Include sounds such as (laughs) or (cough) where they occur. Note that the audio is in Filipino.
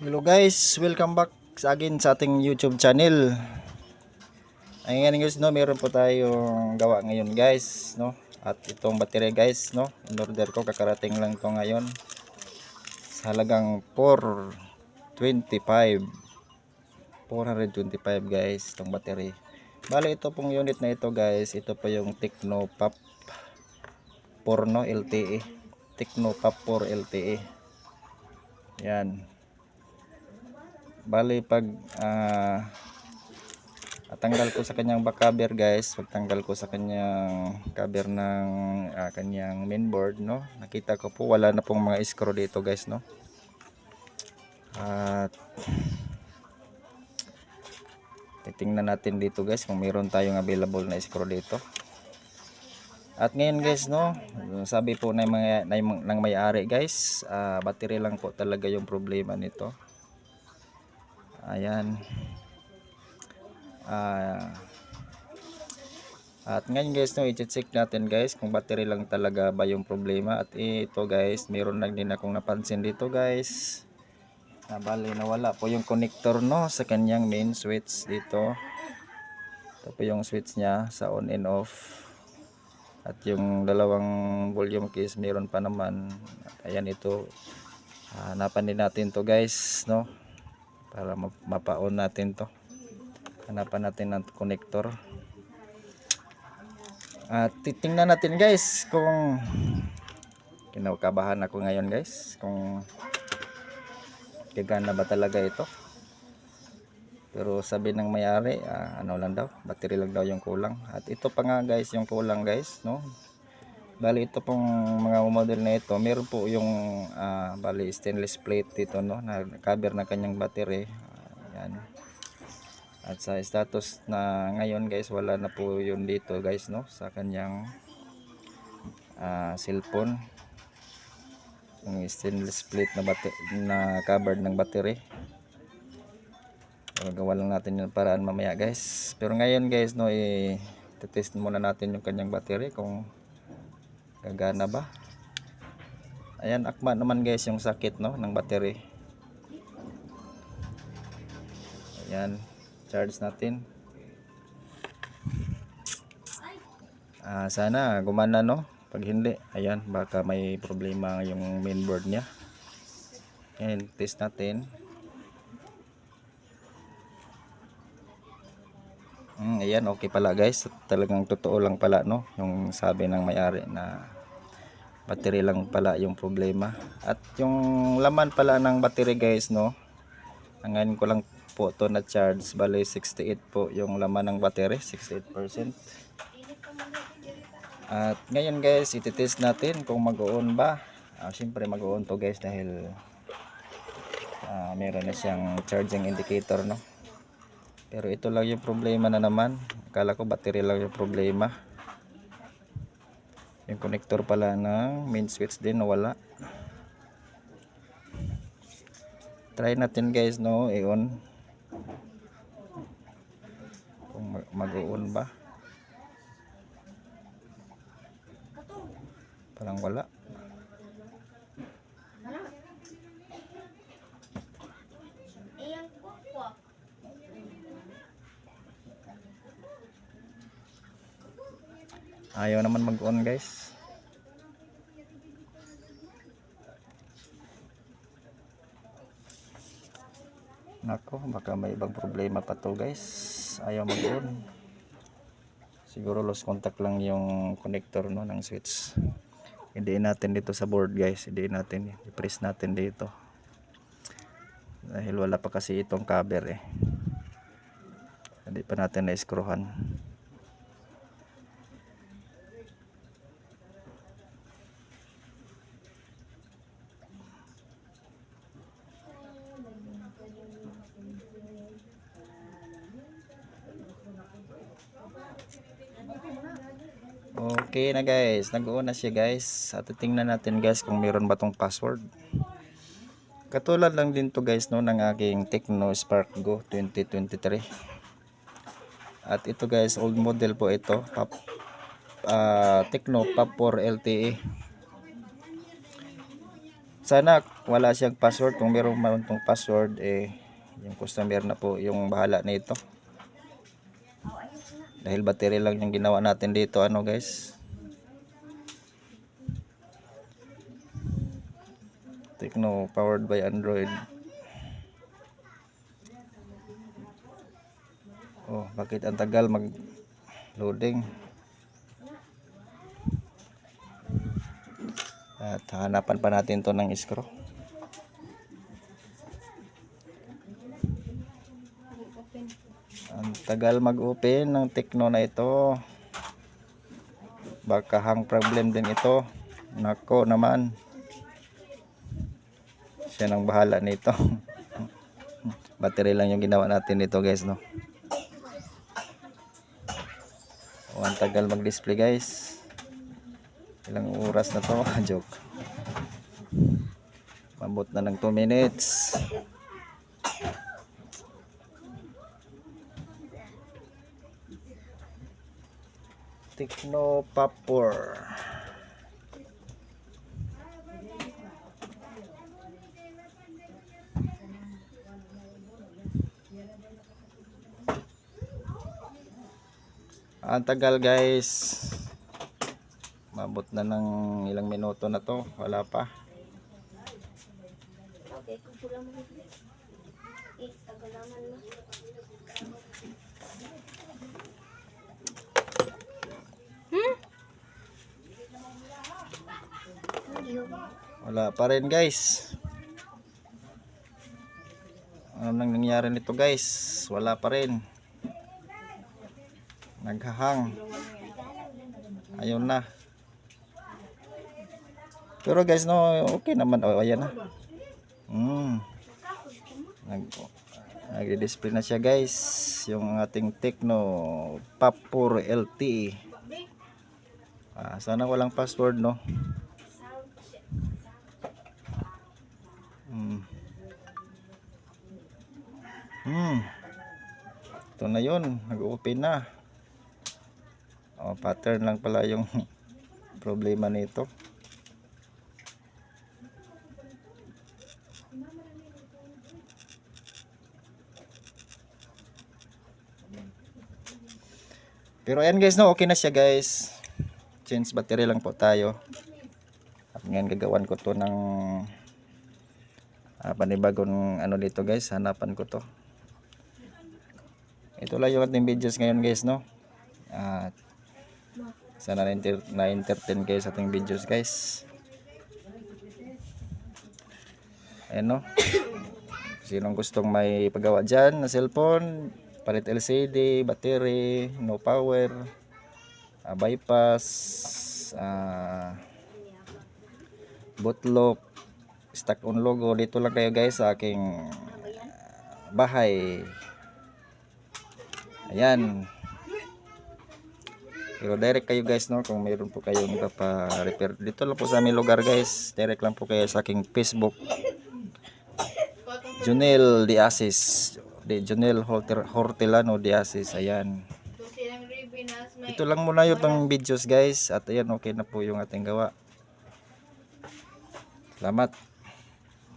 Hello guys, welcome back sa akin sa ating YouTube channel. Ay ngayon guys, no, meron po tayong gawa ngayon guys, no. At itong battery guys, no. In order ko kakarating lang to ngayon. Sa halagang 425. 425 guys, itong battery. Bale ito pong unit na ito guys, ito po yung Technopop 4 no LTE. Technopop 4 LTE. Yan. Bali pag ah, tanggal ko sa kanyang back cover guys, pagtanggal ko sa kanyang cover ng ah, kanyang mainboard no, nakita ko po wala na pong mga screw dito guys no. At titingnan natin dito guys kung meron tayong available na screw dito. At ngayon guys no, sabi po ng mga ng, may-ari guys, ah, battery lang po talaga yung problema nito. Ayan. Ah. at ngayon guys, no, i-check natin guys kung battery lang talaga ba yung problema. At ito guys, meron lang din akong napansin dito guys. Na bali nawala po yung connector no sa kanyang main switch dito. Ito po yung switch niya sa on and off. At yung dalawang volume keys meron pa naman. Ayan ito. Hanapan din natin to guys, no? Para map- mapaon natin to. Hanapan natin ng connector. At titingnan natin guys kung kinakabahan ako ngayon guys kung gagana ba talaga ito. Pero sabi ng may-ari ah, ano lang daw battery lang daw yung kulang. At ito pa nga guys yung kulang guys no bali ito pong mga model na ito meron po yung ah, bali stainless plate dito no na cover ng kanyang battery. Yan at sa status na ngayon guys wala na po yun dito guys no sa kanyang ah, cellphone. Yung stainless plate na na covered ng battery. Gawa lang natin yung paraan mamaya guys. Pero ngayon guys no i test muna natin yung kanyang battery kung gagana ba? Ayan akma naman guys yung sakit no ng battery. Ayan charge natin. Ah sana gumana no? Pag hindi ayan baka may problema yung mainboard niya. Ayan test natin Mm, ayan, okay pala guys. Talagang totoo lang pala no, yung sabi ng may-ari na battery lang pala yung problema. At yung laman pala ng battery guys no, ang ngayon ko lang po to na charge, bali 68 po yung laman ng battery, 68%. At ngayon guys, ititest natin kung mag-on ba. Ah, Siyempre mag-on to guys dahil ah, meron na siyang charging indicator no. Pero ito lang yung problema na naman. Akala ko battery lang yung problema. Yung connector pala ng main switch din nawala. Try natin guys no, i-on. Kung mag- mag-on ba. Parang wala. Ayaw naman mag-on guys. Nako, baka may ibang problema pa to guys. Ayaw mag-on. Siguro lost contact lang yung connector no ng switch. Hindi natin dito sa board guys. Hindi natin. I-press natin dito. Dahil wala pa kasi itong cover eh. Hindi pa natin na-screwhan. Okay na guys, nag-uuna siya guys. At tingnan natin guys kung meron ba tong password. Katulad lang din to guys no ng aking Tecno Spark Go 2023. At ito guys, old model po ito, Pop ah, Tecno Pop 4 LTE. sana wala siyang password kung meron man tong password eh yung customer na po yung bahala nito dahil battery lang yung ginawa natin dito ano guys. Tecno powered by Android. Oh bakit ang tagal mag loading at hanapan pa natin to ng screw Open. Ang tagal mag-open ng Tecno na ito. Baka hang problem din ito. Nako naman. Siya nang bahala nito. (laughs) Battery lang yung ginawa natin nito guys no. Ang tagal mag-display guys. Ilang oras na to? (laughs) Joke. Mabot na ng 2 minutes. Techno Papor. Ang tagal guys. Mabot na ng ilang minuto na to. Wala pa. Okay, pula mo. Eh, tagalaman mo. Hmm? Ayaw. Wala pa rin guys. Ano nang nangyari nito guys? Wala pa rin. Naghahang. Ayun na. Pero guys no, okay naman. Oh, ayan na. Mm. Nag Nagdi-display na siya guys. Yung ating Tecno Papur LTE. Ah, sana walang password no. Hmm. Ito na yun. Nag-open na. Oh, pattern lang pala yung (laughs) problema nito. Pero ayan guys, no, okay na siya guys. Change battery lang po tayo. At ngayon gagawan ko to ng ah, panibagong ano dito guys hanapan ko to ito lang yung ating videos ngayon guys no? At sana na-enter- na-entertain kayo sa ating videos guys. Ayan no? Sinong gustong may pagawa dyan na cellphone palit LCD, battery, no power ah, bypass ah bootlock stock on logo dito lang kayo guys sa aking bahay ayan. Pero direct kayo guys no? Kung mayroon po kayong ipapa-repair dito lang po sa aming lugar guys. Direct lang po kayo sa aking facebook. Junel Diasis di Junel Hortel, Hortelano Diasis ayan. Ito lang muna yung videos guys. At ayan okay na po yung ating gawa. Salamat